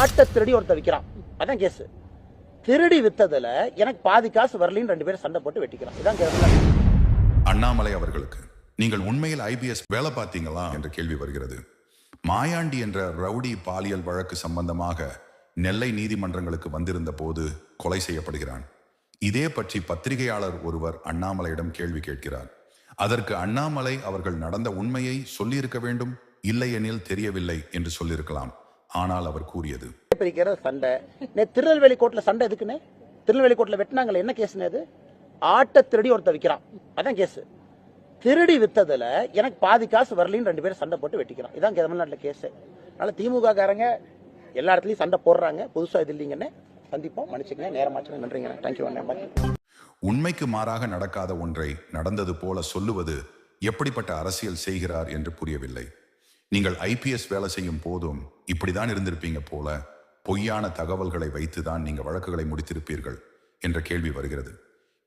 ஆட்டை திருடி ஒருத்தர் விற்கிறான் அதான் கேஸ் திருடி வித்ததுல எனக்கு பாதி காசு வரலின்னு ரெண்டு பேரும் சண்டை போட்டு வெட்டிக்கிறான். இதான் கேஸ் அண்ணாமலை அவர்களுக்கு நீங்கள் உண்மையில் ஐபிஎஸ் வேலை பார்த்தீங்களா? என்ற கேள்வி வருகிறது. மாயாண்டி என்ற ரவுடி பாலியல் வழக்கு சம்பந்தமாக நெல்லை நீதிமன்றங்களுக்கு வந்திருந்த போது கொலை செய்யப்படுகிறான். இதே பற்றி பத்திரிகையாளர் ஒருவர் அண்ணாமலையிடம் கேள்வி கேட்கிறார். அதற்கு அண்ணாமலை அவர்கள் நடந்த உண்மையை சொல்லியிருக்க வேண்டும்? இல்லையெனில் தெரியவில்லை என்று சொல்லியிருக்கலாம். ஆனால் அவர் கூறியது பிரிக்கிற சண்டை. நே திருநெல்வேலி கோர்ட்ல சண்டை எதுக்குன்னு திருநெல்வேலி கோர்ட்ல வெட்டினாங்களே என்ன கேஸ்னு அது? ஆட்டை திருடி ஒருத்தன் விற்கிறான் அதான் கேஸ். திருடி வித்ததுல எனக்கு பாதி காசு வரலின்னு ரெண்டு பேரும் சண்டை போட்டு வெட்டிக்கிறான் இதான் தமிழ்நாட்டில் கேஸ். அதனால திமுக காரங்க எல்லா இடத்துலயும் சண்டை போடுறாங்க. புதுசா இது இல்லைங்கன்னு சந்திப்போம். மன்னிச்சுக்கங்க. நேரமாச்சுங்க நன்றிங்க தேங்க்யூ அண்ணா. உண்மைக்கு மாறாக நடக்காத ஒன்றை நடந்தது போல சொல்லுவது எப்படிப்பட்ட அரசியல் செய்கிறார் என்று புரியவில்லை. நீங்கள் ஐபிஎஸ் வேலை செய்யும் போதும் இப்படிதான் இருந்திருப்பீங்க போல பொய்யான தகவல்களை வைத்துதான் நீங்கள் வழக்குகளை முடித்திருப்பீர்கள் என்ற கேள்வி வருகிறது.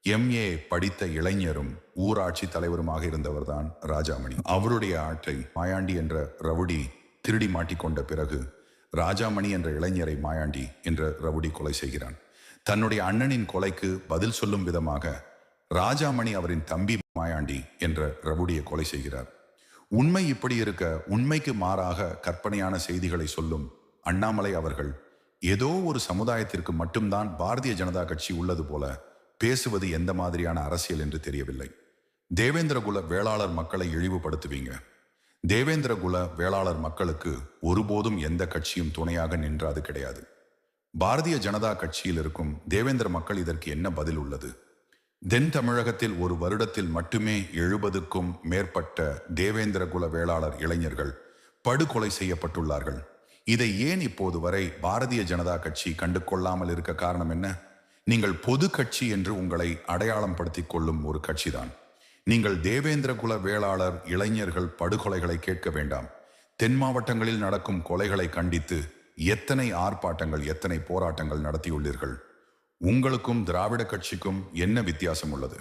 எம்ஏ படித்த இளைஞரும் ஊராட்சி தலைவருமாக இருந்தவர்தான் ராஜாமணி. அவருடைய ஆட்டை மாயாண்டி என்ற ரவுடி திருடி மாட்டிக்கொண்ட பிறகு ராஜாமணி என்ற இளைஞரை மாயாண்டி என்ற ரவுடி கொலை செய்கிறான். தன்னுடைய அண்ணனின் கொலைக்கு பதில் சொல்லும் விதமாக ராஜாமணி அவரின் தம்பி மாயாண்டி என்ற ரவுடியை கொலை செய்கிறார். உண்மை இப்படி இருக்க உண்மைக்கு மாறாக கற்பனையான செய்திகளை சொல்லும் அண்ணாமலை அவர்கள் ஏதோ ஒரு சமுதாயத்திற்கு மட்டும்தான் பாரதிய ஜனதா கட்சி உள்ளது போல பேசுவது எந்த மாதிரியான அரசியல் என்று தெரியவில்லை. தேவேந்திரகுல வேளாளர் மக்களை இழிவுபடுத்துவீங்க. தேவேந்திரகுல வேளாளர் மக்களுக்கு ஒருபோதும் எந்த கட்சியும் துணையாக நின்றாது கிடையாது. பாரதிய ஜனதா கட்சியில் இருக்கும் தேவேந்திர மக்கள் இதற்கு என்ன பதில் உள்ளது? தென் தமிழகத்தில் ஒரு வருடத்தில் மட்டுமே எழுபதுக்கும் மேற்பட்ட தேவேந்திர குல வேளாளர் இளைஞர்கள் படுகொலை செய்யப்பட்டுள்ளார்கள். இதை ஏன் இப்போது வரை பாரதிய ஜனதா கட்சி கண்டு கொள்ளாமல் இருக்க காரணம் என்ன? நீங்கள் பொது கட்சி என்று உங்களை அடையாளம் படுத்திக் கொள்ளும் ஒரு கட்சிதான். நீங்கள் தேவேந்திர குல வேளாளர் இளைஞர்கள் படுகொலைகளை கேட்க வேண்டாம். தென் மாவட்டங்களில் நடக்கும் கொலைகளை கண்டித்து எத்தனை ஆர்ப்பாட்டங்கள் எத்தனை போராட்டங்கள் நடத்தியுள்ளீர்கள்? உங்களுக்கும் திராவிட கட்சிக்கும் என்ன வித்தியாசம் உள்ளது?